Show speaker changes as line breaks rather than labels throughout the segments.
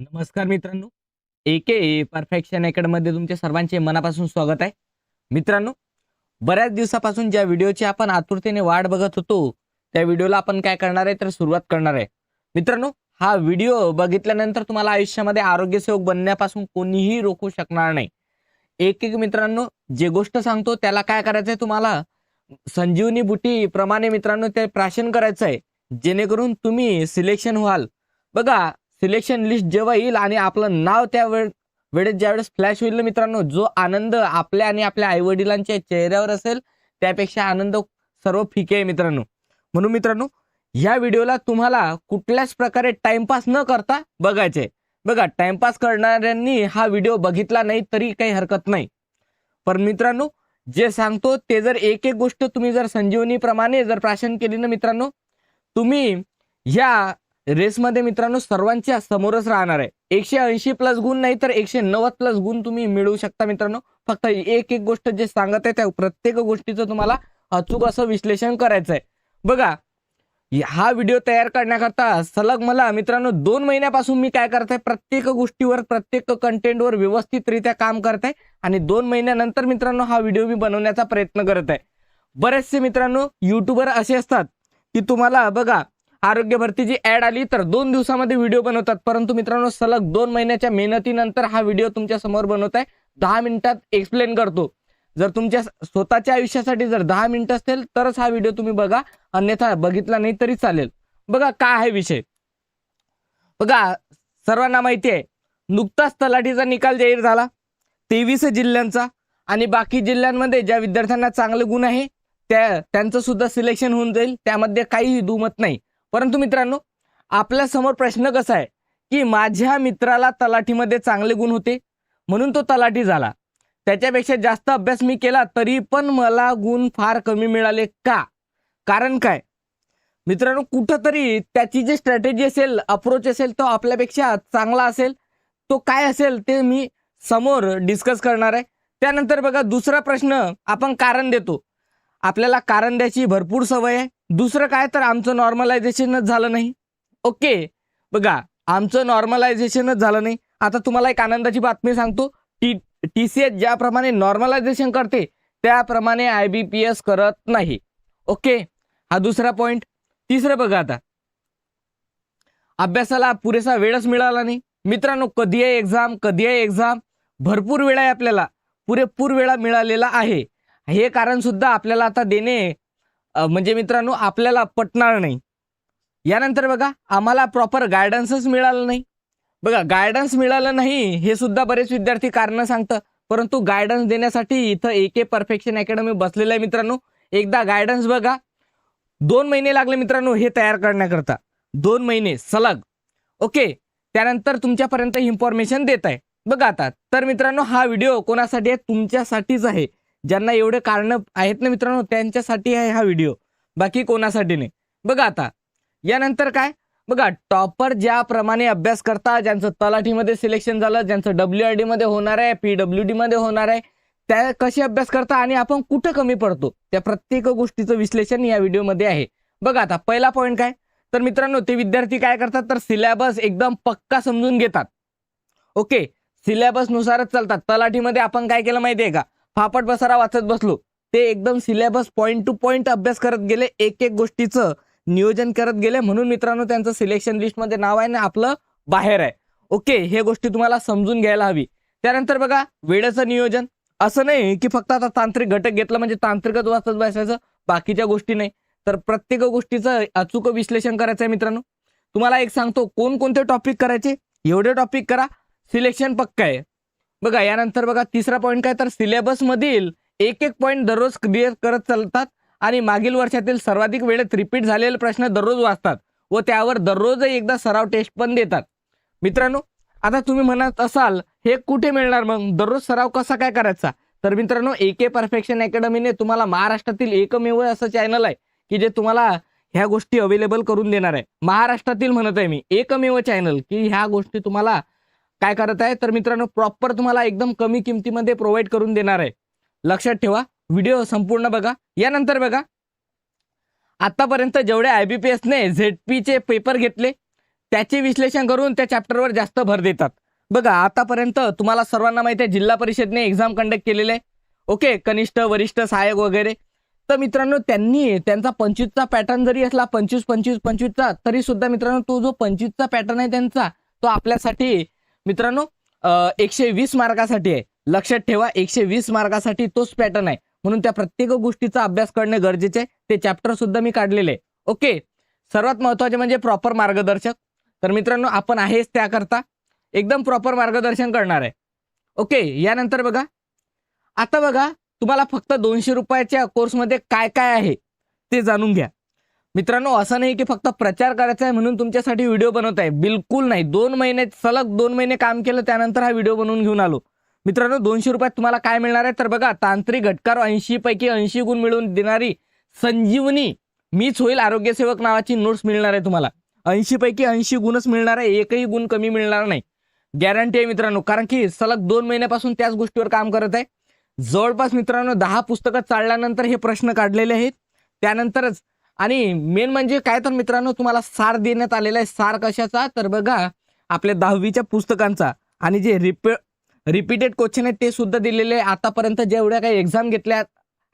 नमस्कार मित्रांनो. एके परफेक्शन अकॅडमध्ये तुमचे सर्वांचे मनापासून स्वागत आहे. मित्रांनो बऱ्याच दिवसापासून ज्या व्हिडिओची आपण आतुरतेने वाट बघत होतो त्या व्हिडिओला आपण काय करणार आहे तर सुरुवात करणार आहे. मित्रांनो हा व्हिडिओ बघितल्यानंतर तुम्हाला आयुष्यामध्ये आरोग्यसेवक बनण्यापासून कोणीही रोखू शकणार नाही. एक एक मित्रांनो जे गोष्ट सांगतो त्याला काय करायचंय तुम्हाला? संजीवनी बुटी प्रमाणे मित्रांनो ते प्राशन करायचं आहे जेणेकरून तुम्ही सिलेक्शन व्हाल. बघा सिलेक्शन लिस्ट जेव्हा येईल आणि आपलं नाव त्या वेळ वेळेत ज्यावेळेस फ्लॅश होईल मित्रांनो जो आनंद आपल्या आणि आपल्या आई वडिलांच्या चेहऱ्यावर असेल त्यापेक्षा आनंद सर्व फिके आहे मित्रांनो. म्हणून मित्रांनो ह्या व्हिडिओला तुम्हाला कुठल्याच प्रकारे टाइमपास न करता बघायचे बघा टाइमपास करणाऱ्यांनी हा व्हिडिओ बघितला नाही तरी काही हरकत नाही. पण मित्रांनो जे सांगतो ते जर एक एक गोष्ट तुम्ही जर संजीवनीप्रमाणे जर प्राशन केली ना मित्रांनो तुम्ही ह्या रेसमध्ये मित्रांनो सर्वांच्या समोरच राहणार आहे. एकशे ऐंशी प्लस गुण नाही तर एकशे नव्वद प्लस गुण तुम्ही मिळवू शकता मित्रांनो. फक्त एक एक गोष्ट जे सांगत आहे त्या प्रत्येक गोष्टीचं तुम्हाला अचूक असं विश्लेषण करायचं आहे. बघा हा व्हिडिओ तयार करण्याकरता सलग मला मित्रांनो दोन महिन्यापासून मी काय करत आहे प्रत्येक गोष्टीवर प्रत्येक कंटेंटवर व्यवस्थितरित्या काम करत आहे आणि दोन महिन्यानंतर मित्रांनो हा व्हिडिओ मी बनवण्याचा प्रयत्न करत आहे बरेचसे मित्रांनो युट्यूबर असे असतात की तुम्हाला बघा आरोग्य भरतीची ऍड आली तर दोन दिवसामध्ये व्हिडिओ बनवतात. परंतु मित्रांनो सलग दोन महिन्याच्या मेहनतीनंतर हा व्हिडिओ तुमच्यासमोर बनवत आहे दहा मिनिटात एक्सप्लेन करतो. जर तुमच्या स्वतःच्या आयुष्यासाठी जर दहा मिनिटं असेल तरच हा व्हिडिओ तुम्ही बघा. अन्यथा बघितला नाही तरी चालेल. बघा काय आहे विषय. बघा सर्वांना माहिती आहे नुकताच तलाठीचा निकाल जाहीर झाला. तेवीस जिल्ह्यांचा आणि बाकी जिल्ह्यांमध्ये ज्या विद्यार्थ्यांना चांगले गुण आहे त्या त्यांचं सुद्धा सिलेक्शन होऊन जाईल. त्यामध्ये काहीही दुमत नाही. परंतु मित्रांनो आपल्यासमोर प्रश्न कसा आहे की माझ्या मित्राला तलाठीमध्ये चांगले गुण होते? म्हणून तो तलाठी झाला. त्याच्यापेक्षा जास्त अभ्यास मी केला तरी पण मला गुण फार कमी मिळाले का? कारण काय? मित्रांनो कुठंतरी त्याची जी स्ट्रॅटेजी असेल अप्रोच असेल तो आपल्यापेक्षा चांगला असेल. तो काय असेल ते मी समोर डिस्कस करणार आहे. त्यानंतर बघा दुसरा प्रश्न आपण कारण देतो. आपल्याला कारण द्यायची भरपूर सवय आहे. दुसरं काय तर आमचं नॉर्मलायझेशनच झालं नाही. ओके बघा आमचं नॉर्मलायझेशनच झालं नाही. आता तुम्हाला एक आनंदाची बातमी सांगतो. टी टी सी एस ज्याप्रमाणे नॉर्मलायझेशन करते त्याप्रमाणे आय बी पी एस करत नाही. ओके हा दुसरा पॉईंट तिसरं बघा आता. अभ्यासाला पुरेसा वेळच मिळाला नाही. मित्रांनो कधी आहे एक्झाम कधी आहे एक्झाम भरपूर वेळ आहे आपल्याला. पुरेपूर वेळा मिळालेला आहे. हे कारण सुद्धा आपल्याला आता देणे म्हणजे मित्रांनो आपल्याला पटणार नाही. यानंतर बघा आम्हाला प्रॉपर गायडन्सच मिळालं नाही. बघा गायडन्स मिळालं नाही हे सुद्धा बरेच विद्यार्थी कारणं सांगतं. परंतु गायडन्स देण्यासाठी इथं ए के परफेक्शन अकॅडमी बसलेलं आहे मित्रांनो. एकदा गायडन्स बघा. दोन महिने लागले मित्रांनो हे तयार करण्याकरता. दोन महिने सलग. ओके त्यानंतर तुमच्यापर्यंत इन्फॉर्मेशन देत आहे. बघा आता तर मित्रांनो हा व्हिडिओ कोणासाठी आहे? तुमच्यासाठीच आहे. ज्यांना एवढे कारण आहेत ना मित्रांनो त्यांच्यासाठी आहे हा व्हिडिओ बाकी कोणासाठी नाही. बघा आता यानंतर काय? बघा टॉपर ज्याप्रमाणे अभ्यास करता ज्यांचं तलाठीमध्ये सिलेक्शन झालं ज्यांचं डब्ल्यू आर डी मध्ये होणार आहे पीडब्ल्यू डी मध्ये होणार आहे त्या कसे अभ्यास करता आणि आपण कुठं कमी पडतो? त्या प्रत्येक गोष्टीचं विश्लेषण या व्हिडिओमध्ये आहे. बघा आता पहिला पॉईंट काय? तर मित्रांनो ते विद्यार्थी काय करतात? तर सिलेबस एकदम पक्का समजून घेतात. ओके? सिलेबसनुसारच चालतात. तलाठीमध्ये आपण काय केलं माहिती आहे का? फापट बसारा वाचत बसलो. ते एकदम सिलेबस पॉईंट टू पॉईंट अभ्यास करत गेले एक एक गोष्टीचं नियोजन करत गेले. म्हणून मित्रांनो त्यांचं सिलेक्शन लिस्टमध्ये नाव आहे ना आपलं बाहेर आहे. ओके हे गोष्टी तुम्हाला समजून घ्यायला हवी. त्यानंतर बघा वेळेचं नियोजन. असं नाही की फक्त आता तांत्रिक घटक घेतला म्हणजे तांत्रिकच वाचत बसायचं बाकीच्या गोष्टी नाही. तर प्रत्येक गोष्टीचं अचूक विश्लेषण करायचं आहे मित्रांनो. तुम्हाला एक सांगतो कोणकोणते टॉपिक करायचे? एवढे टॉपिक करा सिलेक्शन पक्का आहे. बघा यानंतर बघा तिसरा पॉईंट काय? तर सिलेबसमधील एक एक पॉईंट दररोज क्लिअर करत चालतात आणि मागील वर्षातील सर्वाधिक वेळेत रिपीट झालेले प्रश्न दररोज वाचतात व त्यावर दररोज एकदा सराव टेस्ट पण देतात. मित्रांनो आता तुम्ही म्हणत असाल हे कुठे मिळणार मग? दररोज सराव कसा काय करायचा? तर मित्रांनो ए के परफेक्शन अकॅडमीने तुम्हाला महाराष्ट्रातील एकमेव असं चॅनल आहे की जे तुम्हाला ह्या गोष्टी अवेलेबल करून देणार आहे. महाराष्ट्रातील म्हणत आहे मी एकमेव चॅनल की ह्या गोष्टी तुम्हाला काय करत आहे? तर मित्रांनो प्रॉपर तुम्हाला एकदम कमी किमतीमध्ये प्रोव्हाइड करून देणार आहे. लक्षात ठेवा व्हिडिओ संपूर्ण बघा. यानंतर बघा आतापर्यंत जेवढे आय बी पी एसने झेड पीचे पेपर घेतले त्याचे विश्लेषण करून त्या चॅप्टरवर जास्त भर देतात. बघा आतापर्यंत तुम्हाला सर्वांना माहिती आहे जिल्हा परिषदने एक्झाम कंडक्ट केलेले आहे. ओके कनिष्ठ वरिष्ठ सहाय्यक वगैरे. तर मित्रांनो त्यांनी त्यांचा पंचवीसचा पॅटर्न जरी असला पंचवीस पंचवीस पंचवीसचा तरी सुद्धा मित्रांनो तो जो पंचवीसचा पॅटर्न आहे त्यांचा तो आपल्यासाठी मित्रांनो एकशे वीस मार्कासाठी आहे. लक्षात ठेवा एकशे वीस मार्कासाठी तोच पॅटर्न आहे. म्हणून त्या प्रत्येक गोष्टीचा अभ्यास करणे गरजेचे आहे. ते चॅप्टर सुद्धा मी काढलेले आहे. ओके? सर्वात महत्त्वाचे म्हणजे प्रॉपर मार्गदर्शक. तर मित्रांनो आपण आहेच त्याकरता एकदम प्रॉपर मार्गदर्शन करणार आहे. ओके? यानंतर बघा. आता बघा तुम्हाला फक्त दोनशे रुपयाच्या कोर्समध्ये काय काय आहे ते जाणून घ्या. मित्रांनो असं नाही की फक्त प्रचार करायचा आहे म्हणून तुमच्यासाठी व्हिडिओ बनवत आहे. बिलकुल नाही. दोन महिने सलग दोन महिने काम केलं त्यानंतर हा व्हिडिओ बनवून घेऊन आलो. मित्रांनो दोनशे रुपयात तुम्हाला काय मिळणार आहे? तर बघा तांत्रिक घटकार ऐंशी पैकी ऐंशी गुण मिळवून देणारी संजीवनी मीच होईल आरोग्यसेवक नावाची नोट्स मिळणार आहे तुम्हाला. ऐंशी पैकी ऐंशी गुणच मिळणार आहे. एकही गुण कमी मिळणार नाही. गॅरंटी आहे मित्रांनो कारण की सलग दोन महिन्यापासून त्याच गोष्टीवर काम करत आहे. जवळपास मित्रांनो दहा पुस्तकं चालल्यानंतर हे प्रश्न काढलेले आहेत. त्यानंतरच आणि मेन म्हणजे काय तर मित्रांनो तुम्हाला सार देण्यात आलेला आहे सार कशाचा? तर बघा आपल्या दहावीच्या पुस्तकांचा. आणि जे रिप रिपीटेड क्वेश्चन आहेत ते सुद्धा दिलेले आहे. आतापर्यंत जेवढ्या काही एक्झाम घेतल्या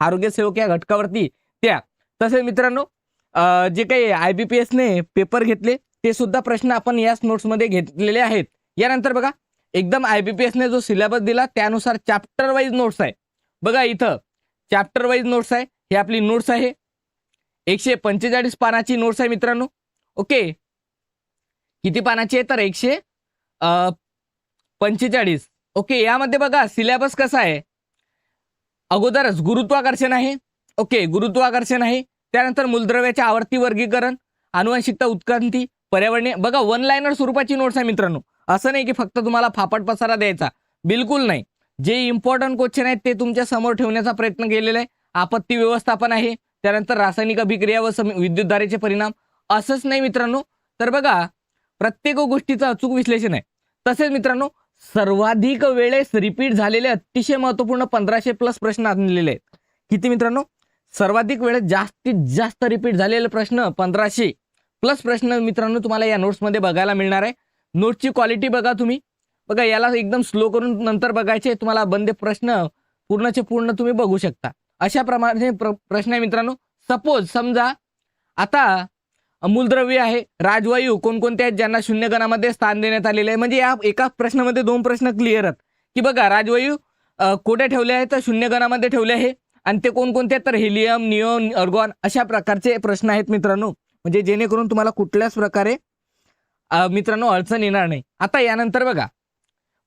आरोग्यसेवक या घटकावरती त्या. तसेच मित्रांनो जे काही आय बी पी एसने पेपर घेतले ते सुद्धा प्रश्न आपण याच नोट्समध्ये घेतलेले आहेत. यानंतर बघा एकदम आय बी पी एसने जो सिलेबस दिला त्यानुसार चॅप्टर वाईज नोट्स आहे. बघा इथं चॅप्टर वाईज नोट्स आहे. हे आपली नोट्स आहे. एकशे पंचेचाळीस पानाची नोट्स आहे मित्रांनो. ओके. किती पानाची आहे तर एकशे पंचेचाळीस. ओके यामध्ये बघा सिलेबस कसा आहे? अगोदरच गुरुत्वाकर्षण आहे. ओके गुरुत्वाकर्षण आहे. त्यानंतर मूलद्रव्याच्या आवर्ती वर्गीकरण अनुवंशिकता उत्क्रांती पर्यावरणीय बघा वन लाईनर स्वरूपाची नोट्स आहे मित्रांनो. असं नाही की फक्त तुम्हाला फापट पसारा द्यायचा. बिलकुल नाही. जे इम्पॉर्टंट क्वेश्चन आहेत ते तुमच्यासमोर ठेवण्याचा प्रयत्न केलेला आहे. आपत्ती व्यवस्थापन आहे. त्यानंतर रासायनिक अभिक्रिया व सम विद्युतधारेचे परिणाम. असंच नाही मित्रांनो. तर बघा प्रत्येक गोष्टीचं अचूक विश्लेषण आहे. तसेच मित्रांनो सर्वाधिक वेळेस रिपीट झालेले अतिशय महत्त्वपूर्ण पंधराशे प्लस प्रश्न आणलेले आहेत. किती मित्रांनो? सर्वाधिक वेळेस जास्तीत जास्त रिपीट झालेले प्रश्न पंधराशे प्लस प्रश्न मित्रांनो तुम्हाला या नोट्समध्ये बघायला मिळणार आहे. नोट्सची क्वालिटी बघा तुम्ही. बघा याला एकदम स्लो करून नंतर बघायचे तुम्हाला बंदे प्रश्न पूर्णचे पूर्ण तुम्ही बघू शकता. अशा प्रमाणे प्र- प्रश्न आहे मित्रांनो. सपोज समजा आता मूलद्रव्य आहे राजवायू कोणकोणते आहेत ज्यांना शून्य गणामध्ये स्थान देण्यात आलेले आहे? म्हणजे या एका प्रश्नामध्ये दोन प्रश्न क्लिअर आहेत. की बघा राजवायू कोठे कुठे ठेवले आहे? तर शून्य गणामध्ये ठेवले आहे. आणि ते कोणकोणते आहेत? तर हेलियम निओन अर्गॉन अशा प्रकारचे प्रश्न आहेत मित्रांनो. म्हणजे जेणेकरून तुम्हाला कुठल्याच प्रकारे मित्रांनो अडचण येणार नाही. आता यानंतर बघा.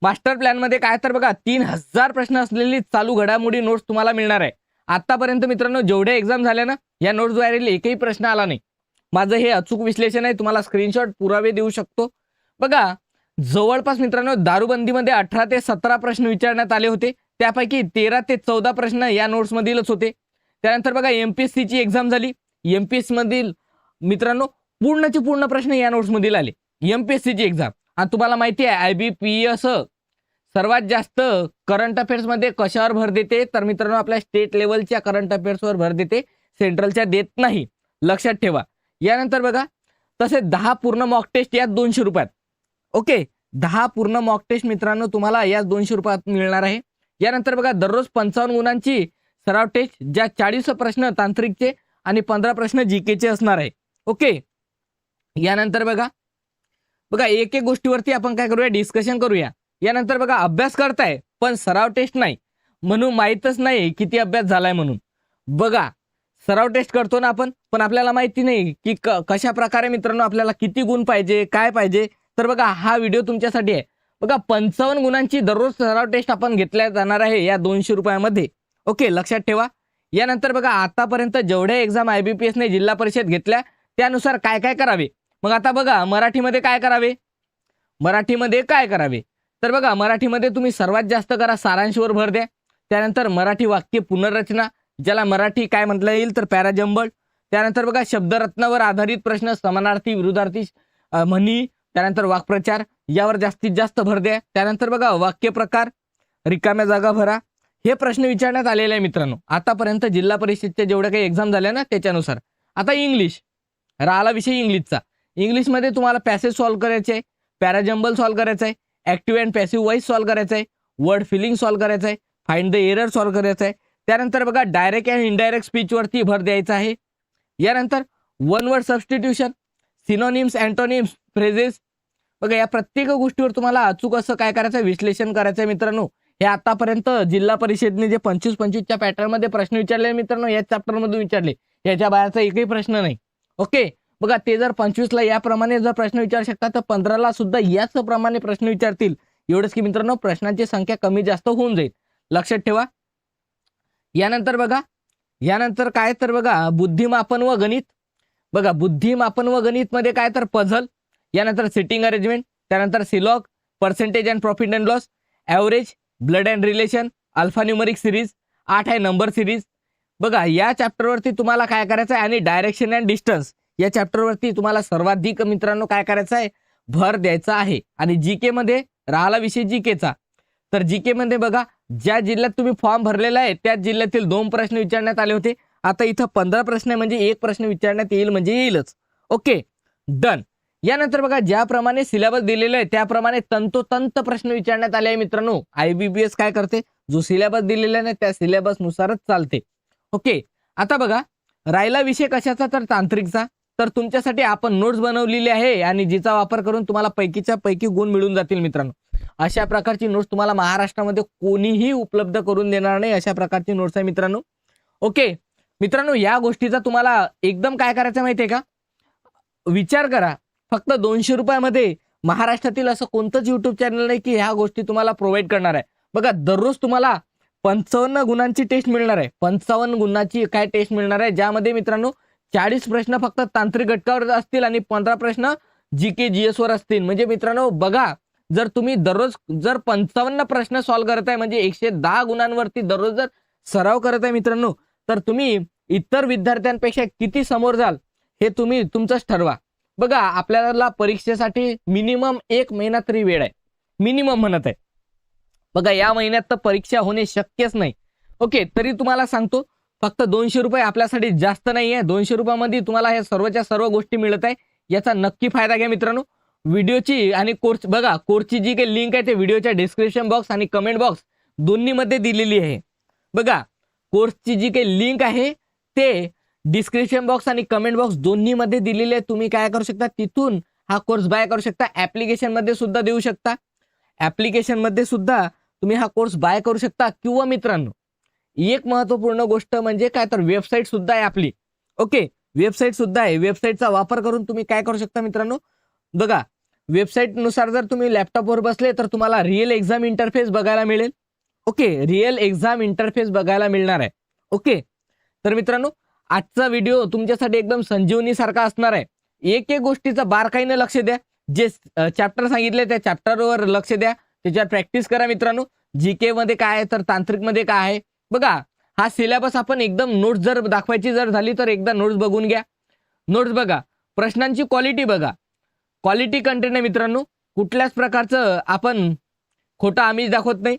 मास्टर प्लॅनमध्ये काय? तर बघा तीन हजार प्रश्न असलेली चालू घडामोडी नोट्स तुम्हाला मिळणार आहे. आतापर्यंत मित्रांनो जेवढ्या एक्झाम झाल्या ना या नोट्सद्वारे एकही प्रश्न आला नाही. माझं हे अचूक विश्लेषण आहे तुम्हाला स्क्रीनशॉट पुरावे देऊ शकतो. बघा जवळपास मित्रांनो दारूबंदीमध्ये अठरा ते सतरा प्रश्न विचारण्यात आले होते. त्यापैकी तेरा ते चौदा प्रश्न या नोट्स मधीलच होते. त्यानंतर बघा एम पी एस ची एक्झाम झाली. एम पी एस मधील मित्रांनो पूर्णचे पूर्ण प्रश्न या नोट्समधील आले. एम पी एस ची एक्झाम आणि तुम्हाला माहिती आहे आय बी पी एस सर्वात जास्त करंट अफेअर्समध्ये कशावर भर देते? तर मित्रांनो आपल्या स्टेट लेवलच्या करंट अफेअर्सवर भर देते. सेंट्रलच्या देत नाही. लक्षात ठेवा. यानंतर बघा तसे दहा पूर्ण मॉक टेस्ट यात दोनशे रुपयात. ओके दहा पूर्ण मॉक टेस्ट मित्रांनो तुम्हाला या दोनशे रुपयात मिळणार आहे. यानंतर बघा दररोज पंचावन्न गुणांची सराव टेस्ट ज्या चाळीस प्रश्न तांत्रिकचे आणि पंधरा प्रश्न जीकेचे असणार आहे. ओके यानंतर बघा. बघा एक एक गोष्टीवरती आपण काय करूया? डिस्कशन करूया. यानंतर बघा अभ्यास करताय पण सराव टेस्ट नाही. म्हणून माहीतच नाही किती अभ्यास झालाय म्हणून. बघा सराव टेस्ट करतो ना आपण पण आपल्याला माहिती नाही की क- कशा प्रकारे मित्रांनो आपल्याला किती गुण पाहिजे काय पाहिजे. तर बघा हा व्हिडिओ तुमच्यासाठी आहे. बघा पंचावन्न गुणांची दररोज सराव टेस्ट आपण घेतल्या जाणार आहे या दोनशे रुपयामध्ये. ओके लक्षात ठेवा. यानंतर बघा आतापर्यंत जेवढ्या एक्झाम आय बी पी एसने जिल्हा परिषद घेतल्या त्यानुसार काय काय करावे? मग आता बघा मराठीमध्ये काय करावे? मराठीमध्ये काय करावे? तर बघा मराठीमध्ये तुम्ही सर्वात जास्त करा सारांशवर भर द्या. त्यानंतर मराठी वाक्य पुनर्रचना ज्याला मराठी काय म्हटलं येईल तर पॅराजंबल. त्यानंतर बघा शब्दरत्नावर आधारित प्रश्न समानार्थी विरुद्धार्थी म्हणी त्यानंतर वाक्प्रचार यावर जास्तीत जास्त भर द्या. त्यानंतर बघा वाक्य प्रकार रिकाम्या जागा भरा. हे प्रश्न विचारण्यात आलेले आहे मित्रांनो. आतापर्यंत जिल्हा परिषदच्या जेवढ्या काही एक्झाम झाल्या ना त्याच्यानुसार. आता इंग्लिश. राहिला विषय इंग्लिशचा. इंग्लिशमध्ये तुम्हाला पॅसेज सॉल्व्ह करायचे आहे पॅराजम्बल सॉल्व्ह करायचं आहे. Active and passive voice solve करायचं आहे वर्ड फिलिंग सॉल्व्ह करायचं आहे फाइंड द एरर सॉल्व्ह करायचं आहे त्यानंतर बघा डायरेक्ट अँड इनडायरेक्ट स्पीचवरती भर द्यायचा आहे. यानंतर one word substitution synonyms antonyms phrases. बघा या प्रत्येक गोष्टीवर तुम्हाला अचूक असं काय करायचं आहे, विश्लेषण करायचं आहे मित्रांनो. हे आतापर्यंत जिल्हा परिषदने जे पंचवीस पंचवीसच्या पॅटर्नमध्ये प्रश्न विचारले मित्रांनो या चॅप्टरमधून विचारले. याच्या बाहेरचा एकही प्रश्न नाही. ओके बघा ते जर पंचवीसला याप्रमाणे जर प्रश्न विचारू शकतात तर पंधराला सुद्धा याच प्रमाणे प्रश्न विचारतील. एवढंच की मित्रांनो प्रश्नांची संख्या कमी जास्त होऊन जाईल. लक्षात ठेवा. यानंतर बघा यानंतर काय तर बघा बुद्धिमापन व गणित. बघा बुद्धिमापन व गणित मध्ये काय तर पझल यानंतर सिटिंग अरेंजमेंट त्यानंतर syllogism percentage and profit and loss average blood and relation alphanumeric series आठ आहे नंबर सिरीज बघा या चॅप्टरवरती तुम्हाला काय करायचं आहे आणि डायरेक्शन अँड डिस्टन्स या चॅप्टरवरती तुम्हाला सर्वाधिक मित्रांनो काय करायचं आहे? भर द्यायचा आहे. आणि जी के मध्ये राहिला विषय जी केचा तर जी के मध्ये बघा ज्या जिल्ह्यात तुम्ही फॉर्म भरलेला आहे त्याच जिल्ह्यातील दोन प्रश्न विचारण्यात आले होते. आता इथं पंधरा प्रश्न म्हणजे एक प्रश्न विचारण्यात येईल म्हणजे येईलच. ओके डन यानंतर बघा ज्याप्रमाणे सिलेबस दिलेला आहे त्याप्रमाणे तंतोतंत प्रश्न विचारण्यात आले आहे मित्रांनो. आयबीबीएस काय करते? जो सिलेबस दिलेला नाही त्या सिलेबसनुसारच चालते. ओके आता बघा राहिला विषय कशाचा? तर तांत्रिकचा. तर तुमच्यासाठी आपण नोट्स बनवलेली आहे आणि जिचा वापर करून तुम्हाला पैकीच्या पैकी गुण मिळून जातील मित्रांनो. अशा प्रकारची नोट्स तुम्हाला महाराष्ट्रामध्ये कोणीही उपलब्ध करून देणार नाही अशा प्रकारची नोट्स आहे मित्रांनो. ओके मित्रांनो या गोष्टीचा तुम्हाला एकदम काय करायचं माहितीये का? विचार करा. फक्त दोनशे रुपयामध्ये महाराष्ट्रातील असं कोणतंच युट्यूब चॅनल नाही की ह्या गोष्टी तुम्हाला प्रोव्हाइड करणार आहे. बघा दररोज तुम्हाला पंचावन्न गुणांची टेस्ट मिळणार आहे. पंचावन्न गुणांची काय टेस्ट मिळणार आहे? ज्यामध्ये मित्रांनो चाळीस प्रश्न फक्त तांत्रिक घटकावर असतील आणि पंधरा प्रश्न जी के जी एस वर असतील. म्हणजे मित्रांनो बघा जर तुम्ही दररोज जर पंचावन्न प्रश्न सॉल्व्ह करत आहे म्हणजे एकशे दहा गुणांवरती दररोज जर सराव करत आहे मित्रांनो तर तुम्ही इतर विद्यार्थ्यांपेक्षा किती समोर जाल हे तुम्ही तुमचंच ठरवा. बघा आपल्याला परीक्षेसाठी मिनिमम एक महिना तरी वेळ आहे. मिनिमम म्हणत आहे. बघा या महिन्यात तर परीक्षा होणे शक्यच नाही. ओके तरी तुम्हाला सांगतो फक्त दोनशे रुपये आपल्यासाठी जास्त नाही आहे दोनशे रुपयामध्ये तुम्हाला हे सर्वच्या सर्व गोष्टी मिळत आहे. याचा नक्की फायदा घ्या मित्रांनो. व्हिडिओची आणि कोर्स बघा कोर्सची जी काही लिंक आहे ते व्हिडिओच्या डिस्क्रिप्शन बॉक्स आणि कमेंट बॉक्स दोन्हीमध्ये दिलेली आहे. बघा कोर्सची जी काही लिंक आहे ते डिस्क्रिप्शन बॉक्स आणि कमेंट बॉक्स दोन्हीमध्ये दिलेले आहे. तुम्ही काय करू शकता? तिथून हा कोर्स बाय करू शकता. ॲप्लिकेशनमध्ये सुद्धा देऊ शकता. ॲप्लिकेशनमध्ये सुद्धा तुम्ही हा कोर्स बाय करू शकता. किंवा मित्रांनो एक महत्त्वपूर्ण गोष्ट म्हणजे काय तर वेबसाईट सुद्धा आहे आपली. ओके वेबसाईट सुद्धा आहे. वेबसाईटचा वापर करून तुम्ही काय करू शकता मित्रांनो? बघा वेबसाईटनुसार जर तुम्ही लॅपटॉपवर बसले तर तुम्हाला रिअल एक्झाम इंटरफेस बघायला मिळेल. ओके रिअल एक्झाम इंटरफेस बघायला मिळणार आहे. ओके तर मित्रांनो आजचा व्हिडिओ तुमच्यासाठी एकदम संजीवनीसारखा असणार आहे. एक एक गोष्टीचा बारकाईनं लक्ष द्या. जे चॅप्टर सांगितले त्या चॅप्टरवर लक्ष द्या. त्याच्यावर प्रॅक्टिस करा मित्रांनो. जी के मध्ये काय आहे तर तांत्रिकमध्ये काय आहे? बघा हा सिलेबस आपण एकदम नोट्स जर दाखवायची जर झाली तर एकदा नोट्स बघून घ्या. नोट्स बघा प्रश्नांची क्वालिटी बघा. क्वालिटी कंटेंट आहे मित्रांनो कुठल्याच प्रकारचं आपण खोटं आम्ही दाखवत नाही.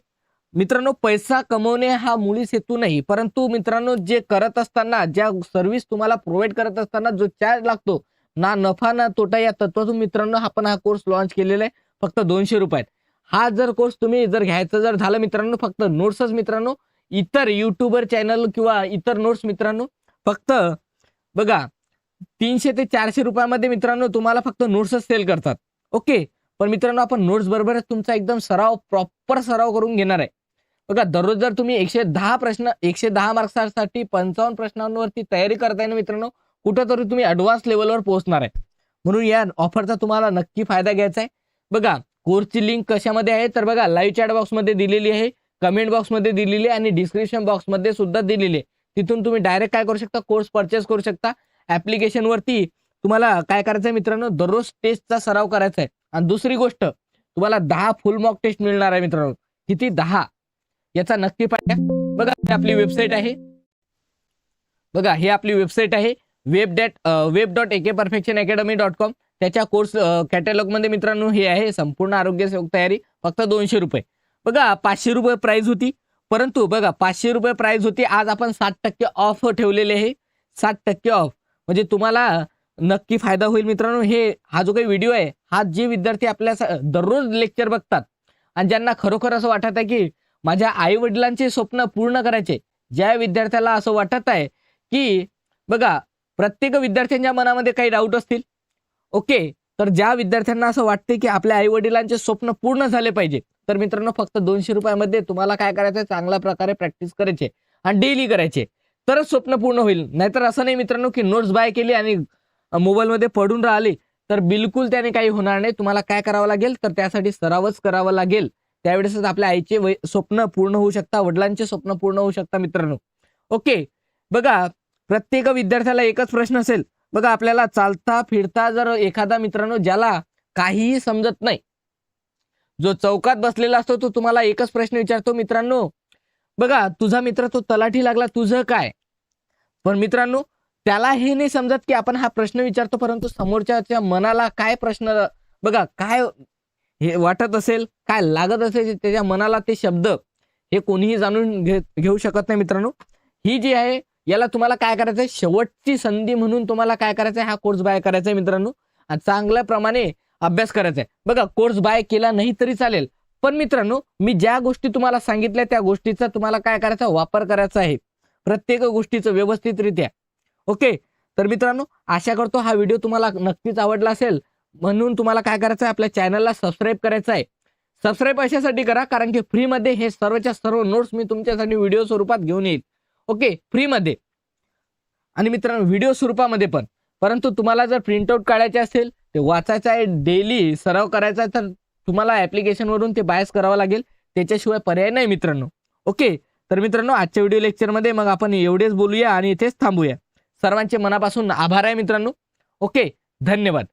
मित्रांनो पैसा कमवणे हा मुळीच हेतू नाही परंतु मित्रांनो जे करत असताना ज्या सर्व्हिस तुम्हाला प्रोव्हाइड करत असताना जो चार्ज लागतो ना नफा ना तोटा या तत्वातून मित्रांनो आपण हा कोर्स लॉन्च केलेला आहे फक्त दोनशे रुपयात. हा जर कोर्स तुम्ही जर घ्यायचं जर झालं मित्रांनो फक्त नोट्सच मित्रांनो इतर युट्यूबर चॅनल किंवा इतर नोट्स मित्रांनो फक्त बघा तीनशे ते चारशे रुपयामध्ये मित्रांनो तुम्हाला फक्त नोट्सच सेल करतात. ओके पण मित्रांनो आपण नोट्स बरोबरच तुमचा एकदम सराव प्रॉपर सराव करून घेणार आहे. बघा दररोज जर तुम्ही एकशे दहा प्रश्न एकशे दहा मार्क्ससाठी पंचावन्न प्रश्नांवरती तयारी करताय ना मित्रांनो कुठंतरी तुम्ही ॲडव्हान्स लेवलवर पोहोचणार आहे. म्हणून या ऑफरचा तुम्हाला नक्की फायदा घ्यायचा आहे. बघा कोर्सची लिंक कशामध्ये आहे? तर बघा लाईव्ह चॅट बॉक्समध्ये दिलेली आहे. कमेंट बॉक्समध्ये दिलेली आहे आणि डिस्क्रिप्शन बॉक्समध्ये सुद्धा दिलेली. आहे तिथून तुम्ही डायरेक्ट काय करू शकता? कोर्स परचेस करू शकता. ऍप्लिकेशन वरती तुम्हाला काय करायचं आहे मित्रांनो? दररोज टेस्टचा सराव करायचा आहे. आणि दुसरी गोष्ट तुम्हाला दहा फुल मॉक टेस्ट मिळणार आहे मित्रांनो. किती? दहा. याचा नक्की पाहिजे बघा ही आपली वेबसाईट आहे. बघा ही आपली वेबसाईट आहे. Web dot web dot AK perfection academy dot com त्याच्या कोर्स कॅटलॉगमध्ये मित्रांनो हे आहे. संपूर्ण आरोग्य सेवक तयारी. फक्त दोनशे रुपये. बघा पाचशे रुपये प्राईज होती. परंतु बघा पाचशे रुपये प्राईज होती. आज आपण साठ टक्के ऑफ ठेवलेले आहे. साठ टक्के ऑफ म्हणजे तुम्हाला नक्की फायदा होईल मित्रांनो. हे हा जो काही व्हिडिओ आहे हा जे विद्यार्थी आपल्या दररोज लेक्चर बघतात आणि ज्यांना खरोखर असं वाटत आहे की माझ्या आई वडिलांचे स्वप्न पूर्ण करायचे ज्या विद्यार्थ्याला असं वाटत आहे की बघा प्रत्येक विद्यार्थ्यांच्या मनामध्ये काही डाऊट असतील. ओके तर ज्या विद्यार्थ्यांना असं वाटते की आपल्या आई वडिलांचे स्वप्न पूर्ण झाले पाहिजे तर मित्रांनो फक्त दोनशे रुपयामध्ये तुम्हाला काय करायचं चांगल्या प्रकारे प्रॅक्टिस करायचे आणि डेली करायचे. तरच स्वप्न पूर्ण होईल. नाहीतर असं नाही मित्रांनो की नोट्स बाय केली आणि मोबाईलमध्ये पडून राहिली तर बिलकुल त्याने काही होणार नाही. तुम्हाला काय करावं लागेल? तर त्यासाठी सरावच करावं लागेल. त्यावेळेसच आपल्या आईचे स्वप्न पूर्ण होऊ शकता वडिलांचे स्वप्न पूर्ण होऊ शकता मित्रांनो. ओके. बघा प्रत्येक विद्यार्थ्याला एकच प्रश्न असेल. बघा आपल्याला चालता फिरता जर एखादा मित्रांनो ज्याला काहीही समजत नाही जो चौकात बसलेला असतो तो तुम्हाला एकच प्रश्न विचारतो मित्रांनो. बघा तुझा मित्र तो तलाठी लागला तुझं काय? पण मित्रांनो त्याला हे नाही समजत की आपण हा प्रश्न विचारतो परंतु समोरच्या मनाला काय प्रश्न बघा काय हे वाटत असेल काय लागत असेल त्याच्या मनाला ते शब्द हे कोणीही जाणून घे घेऊ शकत नाही मित्रांनो. ही जी आहे याला तुम्हाला काय करायचं आहे शेवटची संधी म्हणून तुम्हाला काय करायचं आहे हा कोर्स बाय करायचा आहे मित्रांनो. चांगल्या प्रमाणे अभ्यास करायचा आहे बघा कोर्स बाय केला नाही तरी चालेल. पण मित्रांनो मी ज्या गोष्टी तुम्हाला सांगितल्या त्या गोष्टीचा तुम्हाला काय करायचा? वापर करायचा आहे. प्रत्येक गोष्टीचं व्यवस्थितरित्या. ओके तर मित्रांनो आशा करतो हा व्हिडिओ तुम्हाला नक्कीच आवडला असेल. म्हणून तुम्हाला काय करायचं आहे? आपल्या चॅनलला सबस्क्राईब करायचं आहे. सबस्क्राईब अशासाठी करा कारण की फ्रीमध्ये हे सर्वच्या सर्व नोट्स मी तुमच्यासाठी व्हिडिओ स्वरूपात घेऊन येईल. ओके फ्रीमध्ये आणि मित्रांनो व्हिडिओ स्वरूपामध्ये पण. परंतु तुम्हाला जर प्रिंटआउट काढायचे असेल ते वाचायचं आहे डेली सराव करायचा आहे तर तुम्हाला ॲप्लिकेशनवरून ते बायस करावं लागेल. त्याच्याशिवाय पर्याय नाही मित्रांनो. ओके तर मित्रांनो आजच्या व्हिडिओ लेक्चरमध्ये मग आपण एवढेच बोलूया आणि इथेच थांबूया. सर्वांचे मनापासून आभार आहे मित्रांनो. ओके धन्यवाद.